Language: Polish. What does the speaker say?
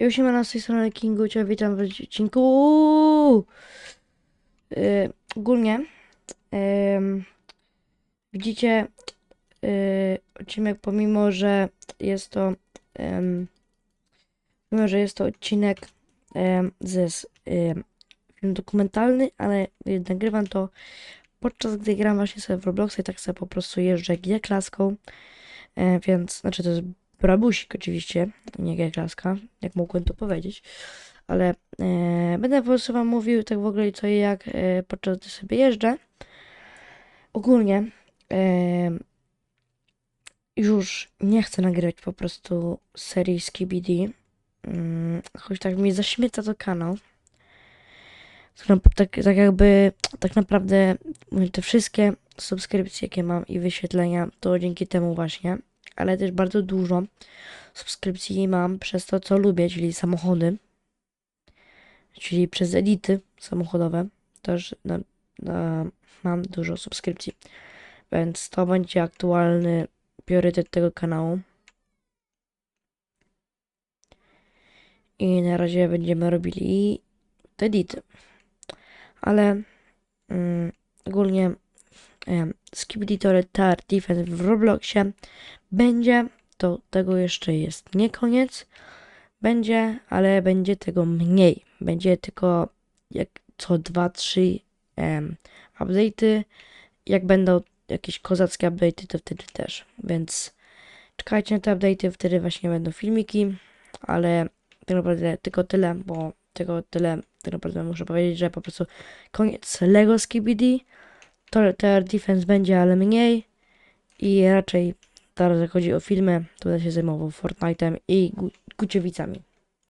Już ma z tej strony Kingu, cię witam w odcinku. Yy, ogólnie ym, widzicie yy, odcinek, pomimo że jest to ym, mimo że jest to odcinek s- ym, film dokumentalny, ale yy, nagrywam to podczas gdy gram właśnie sobie w Robloxa i tak sobie po prostu jeżdżę G-klaską, yy, więc znaczy to jest brabusik oczywiście, nie G-klaska, jak mogłem to powiedzieć, ale e, będę po prostu wam mówił tak w ogóle co i jak e, podczas gdy sobie jeżdżę. Ogólnie e, już nie chcę nagrywać po prostu serii Skibidi, mm, choć tak mi zaśmieca to kanał. Tak, tak, jakby, tak naprawdę te wszystkie subskrypcje, jakie mam i wyświetlenia, to dzięki temu właśnie, ale też bardzo dużo subskrypcji mam przez to, co lubię, czyli samochody, czyli przez edity samochodowe. Też na, na, mam dużo subskrypcji, więc to będzie aktualny priorytet tego kanału. I na razie będziemy robili te edity. Ale mm, ogólnie um, Skibidi Tower Defense w Robloxie będzie to tego jeszcze jest nie koniec. Będzie, ale będzie tego mniej. Będzie tylko jak co 2-3 um, update'y. Jak będą jakieś kozackie update'y, to wtedy też. Więc czekajcie na te update'y, wtedy właśnie będą filmiki. Ale tak naprawdę tylko tyle, bo tylko tyle. Tak naprawdę muszę powiedzieć, że po prostu koniec Lego Skibidi. Tower Defense będzie, ale mniej. I raczej Teraz jak chodzi o filmy, to będę się zajmował Fortnite'em i Gu- Guciewicami.